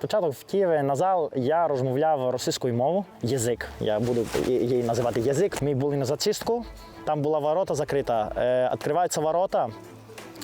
Спочатку в Києві на зал я розмовляв російською мовою, язик. Я буду її називати язик. Ми були на зачистку, там була ворота закрита. Е, відкриваються ворота.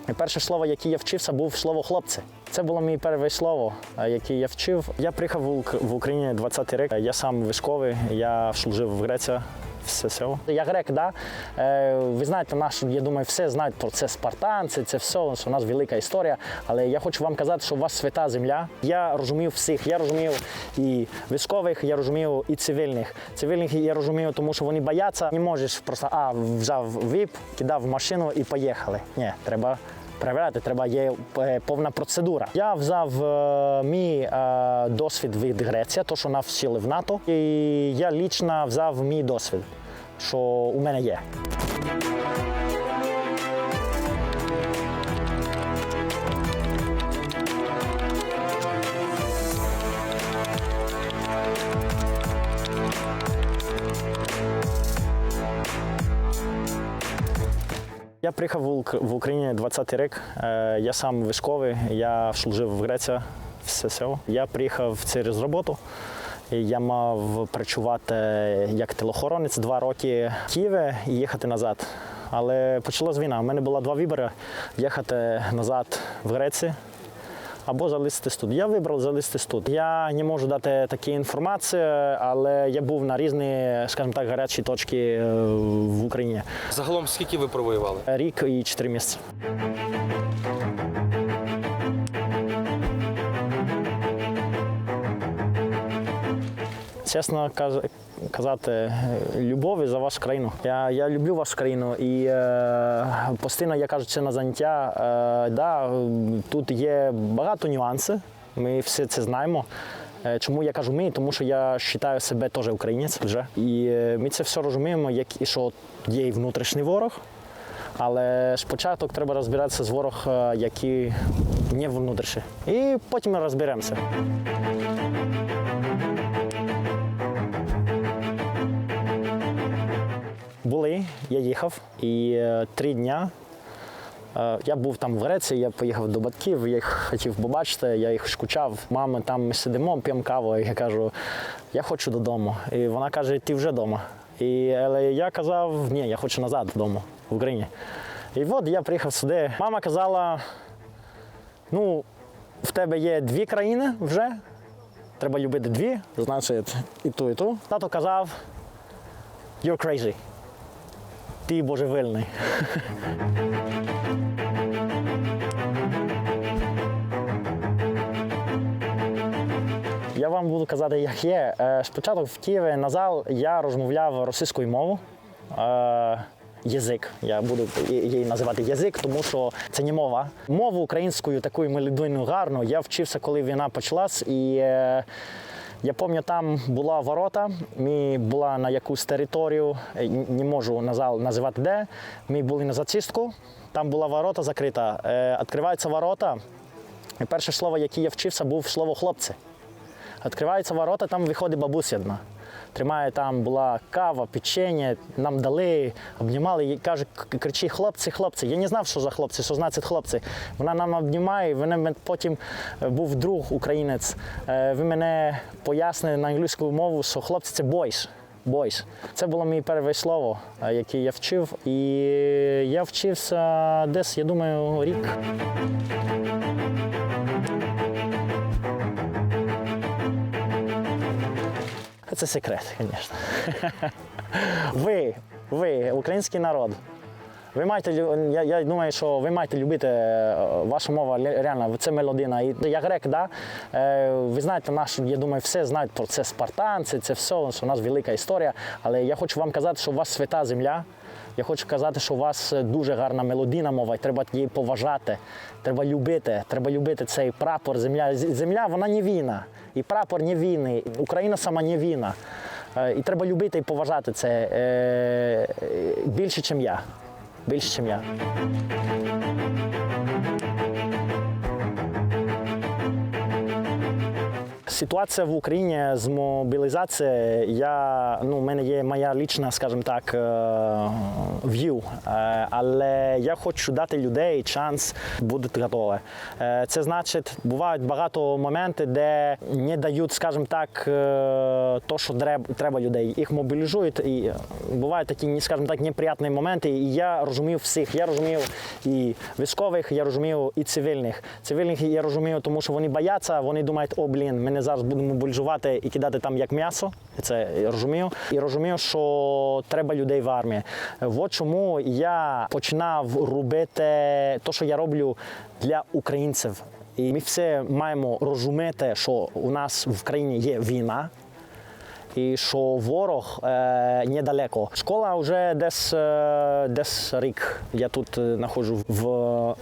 І перше слово, яке я вчився, був слово хлопці. Це було мій перше слово, е, яке я вчив. Я приїхав в Україні 20 рік. Я сам військовий, я служив в Греції. Все все. Я грек, да? Е, ви знаєте, наш, я думаю, все знають про це спартанці, це все, у нас велика історія. Але я хочу вам казати, що у вас свята земля. Я розумів всіх. Я розумів і військових, я розумів і цивільних. Цивільних я розумію, тому що вони бояться. Не можеш просто а, взяв віп, кидав в машину і поїхали. Ні, треба. Перевіряти треба є е, повна процедура. Я взяв е, мій е, досвід від Греції, то що нас всіли в НАТО, і я лічно взяв мій досвід, що у мене є. Я приїхав в Ук- в Україні 20 рік. Е, Я сам військовий, я служив в Греції в ССО. Я приїхав через роботу. Я мав працювати як телохоронець два роки в Києві і їхати назад. Але почалась війна. У мене було два вибори: їхати назад в Грецію або залишитись тут. Я вибрав залишитись тут. Я не можу дати такі інформації, але я був на різні, скажімо так, гарячі точки е, в Україні. Загалом скільки ви провоювали? Рік і чотири місяці. Чесно каз- казати, е, любові за вашу країну. Я, я люблю вашу країну і е, постійно я кажу це на заняття. Е, да, тут є багато нюансів, ми всі це знаємо. Е, Чому я кажу ми? Тому що я вважаю себе теж українець вже. І е, ми це все розуміємо, як і що є і внутрішній ворог. Але спочатку треба розбиратися з ворог, який не внутрішній. І потім ми розберемося. Я їхав, і е, три дня Е, Я був там в Греції, я поїхав до батьків, я їх хотів побачити, я їх скучав. Мама, там ми сидимо, п'ємо каву, і я кажу, я хочу додому. І вона каже, ти вже вдома. І, але я казав, ні, я хочу назад додому, в Україні. І от я приїхав сюди. Мама казала, ну, в тебе є дві країни вже, треба любити дві, значить, і ту, і ту. Тато казав, you're crazy. Ти божевільний. Я вам буду казати, як є. Е, Спочатку в Києві на зал я розмовляв російською мовою. Е, Язик, я буду її називати язик, тому що це не мова. Мову українською такою мелодійною гарну. Я вчився, коли війна почалась, і е, я пам'ятаю, там була ворота. Ми була на якусь територію, е, не можу на називати де. Ми були на зацістку, там була ворота закрита. Е, Відкриваються ворота. І перше слово, яке я вчився, був слово хлопці. Відкриваються ворота, там виходить бабуся одна. Тримає там була кава, печення, нам дали, обнімали і каже, к- кричи, хлопці, хлопці. Я не знав, що за хлопці, що значить хлопці. Вона нам обнімає, вона потім е, був друг українець. Е, Він мене пояснив на англійську мову, що хлопці це бойс. Бойс. Це було моє перше слово, е, яке я вчив. І я вчився десь, я думаю, рік. Це секрет, звісно. Ви, ви, український народ. Ви маєте, я, я думаю, що ви маєте любити е, вашу мову реально, це мелодина. І я грек, да? Е, ви знаєте, наш, я думаю, все знають про це спартанці, це все, що у нас велика історія. Але я хочу вам казати, що у вас свята земля. Я хочу казати, що у вас дуже гарна мелодійна мова, і треба її поважати. Треба любити. Треба любити цей прапор, земля. Земля вона не війна. І прапор не війни. Україна сама не війна. Е, І треба любити і поважати це е, е, більше, ніж я. Більше, Ситуація в Україні з мобілізацією, я, ну, в мене є моя лічна, скажімо так, е, view, Е, але я хочу дати людей шанс бути готові. Е, Це значить, бувають багато моментів, де не дають, скажімо так, е, то, що треба людей. Їх мобілізують, і бувають такі, скажімо так, неприятні моменти. І я розумів всіх. Я розумів і військових, я розумів і цивільних. Цивільних я розумію, тому що вони бояться, вони думають, о, блін, мене зараз будемо бульжувати і кидати там як м'ясо. Це я розумію. І розумію, що треба людей в армії. От чому я починав робити те, що я роблю для українців. І ми все маємо розуміти, що у нас в країні є війна. І що ворог е, недалеко. Школа вже десь, е, десь рік. Я тут е, знаходжу в,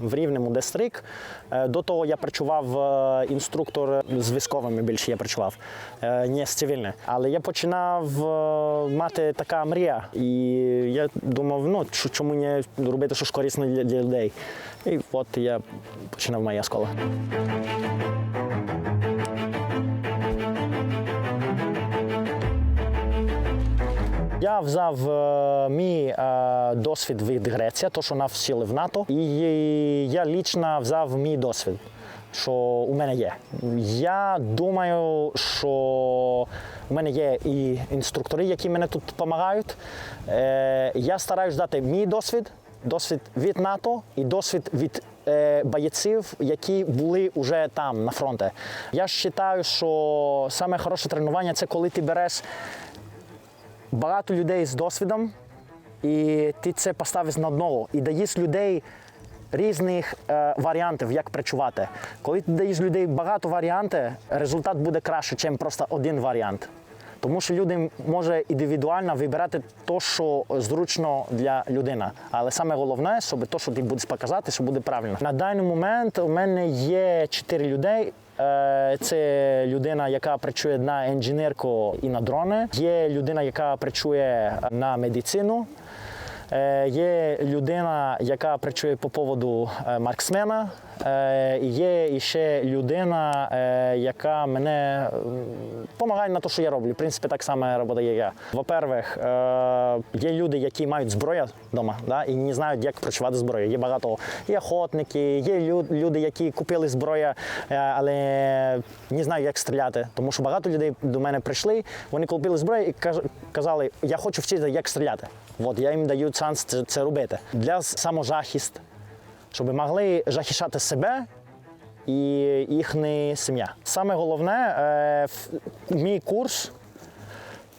в Рівному десь рік. Е, до того я працював е, інструктор з військовими більше я працював, е, не з цивільним. Але я починав е, мати така мрія. І я думав, ну чому не робити щось корисне для людей. І от я починав моя школа. Я взяв е, мій е, досвід від Греції, то що нас всіли в НАТО, і я лічно взяв мій досвід, що у мене є. Я думаю, що у мене є і інструктори, які мене тут допомагають. Е, я стараюсь дати мій досвід, досвід від НАТО і досвід від е, які були вже там на фронті. Я вважаю, що хороше тренування це коли ти береш багато людей з досвідом, і ти це поставиш на одного і даєш людей різних е, варіантів, як працювати. Коли ти даєш людей багато варіантів, результат буде краще, ніж просто один варіант. Тому що люди може індивідуально вибирати те, що зручно для людини. Але саме головне, щоб те, що ти будеш показати, що буде правильно. На даний момент у мене є чотири людей. Е, Це людина, яка працює на інженерку і на дрони. Є людина, яка працює на медицину. Е, Є людина, яка працює по поводу е, марксмена. Е, Є ще людина, е, яка мене допомагає на те, що я роблю. В принципі, так само робота, як я. Во-первых, е, є люди, які мають зброю вдома да, і не знають, як працювати зброєю. Є багато і охотники, є лю- люди, які купили зброю, але не знають, як стріляти. Тому що багато людей до мене прийшли, вони купили зброю і казали, я хочу вчити, як стріляти. От я їм даю шанс це, це робити. Для самозахист, щоб могли захищати себе і їхня сім'я. Саме головне, е, мій курс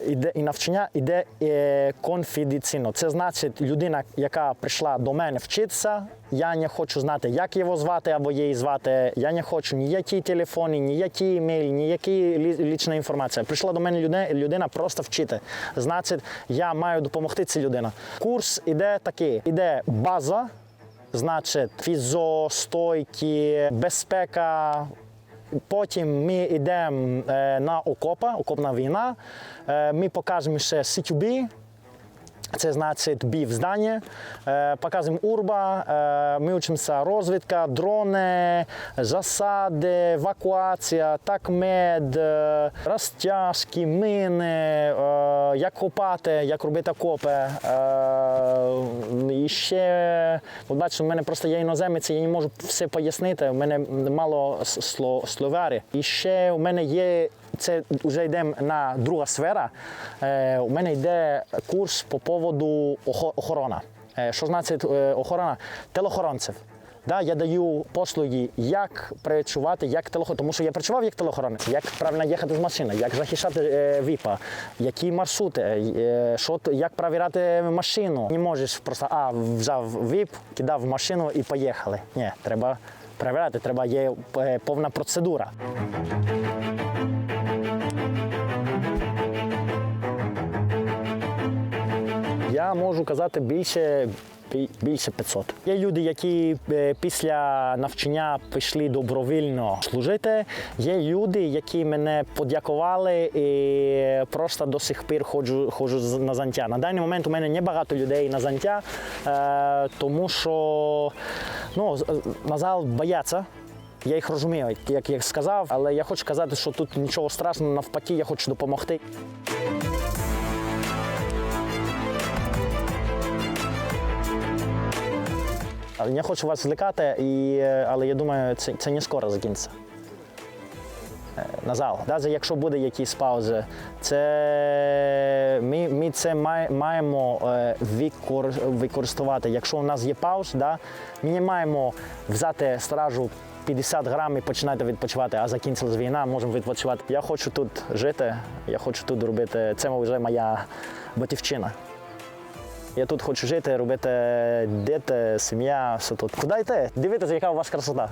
іде і навчання йде е, конфіденційно. Це значить, людина, яка прийшла до мене вчитися, я не хочу знати, як його звати або її звати. Я не хочу ніякі телефони, ніякі емейлі, ніякі лі- лічна інформація. Прийшла до мене людина просто вчити. Значить, я маю допомогти цій людині. Курс іде такий: іде база. Значить, фізостойки, безпека. Потім ми йдемо е, на окопа, окопна війна. Е, ми покажемо ще CQB, це значить бій в зданні. Е, показуємо урба, ми вчимося розвідка, дрони, засади, евакуація, такмед, розтяжки, мини, як копати, як робити окопи. Е, і ще, от бачите, у мене просто є іноземець, я не можу все пояснити. У мене мало с- сло- словарі. І ще у мене є це вже йдемо на друга сфера. Е, у мене йде курс по поводу охорона. Е, що значить охорона? Телохоронців. Да, я даю послуги, як працювати, як телохоронець, тому що я працював як телохоронець, як правильно їхати з машини, як захищати е, ВІПа, які маршрути, е, що, як перевіряти машину. Не можеш просто а, взяв ВІП, кидав машину і поїхали. Ні, треба перевіряти, треба є е, повна процедура. Я можу казати більше. Бі- Більше 500. Є люди, які е, після навчання пішли добровільно служити. Є люди, які мене подякували і просто до сих пір ходжу, ходжу на заняття. На даний момент у мене не багато людей на заняття, е, тому що ну, на зал бояться Я їх розумію, як я сказав, але я хочу сказати, що тут нічого страшного, навпаки, я хочу допомогти. Але я хочу вас злякати, і, е, але я думаю, це, це не скоро закінчиться. Е, Назал, навіть якщо буде якісь паузи, це ми, ми це маємо е, викор, використовувати. Якщо у нас є пауз, да, ми не маємо взяти стражу 50 грам і починати відпочивати, а закінчилась війна, можемо відпочивати. Я хочу тут жити, я хочу тут робити. Це вже моя батьківщина. Я тут хочу жити, робити діти, сім'я, все тут. Куди йти? Дивитися, яка у вас красота.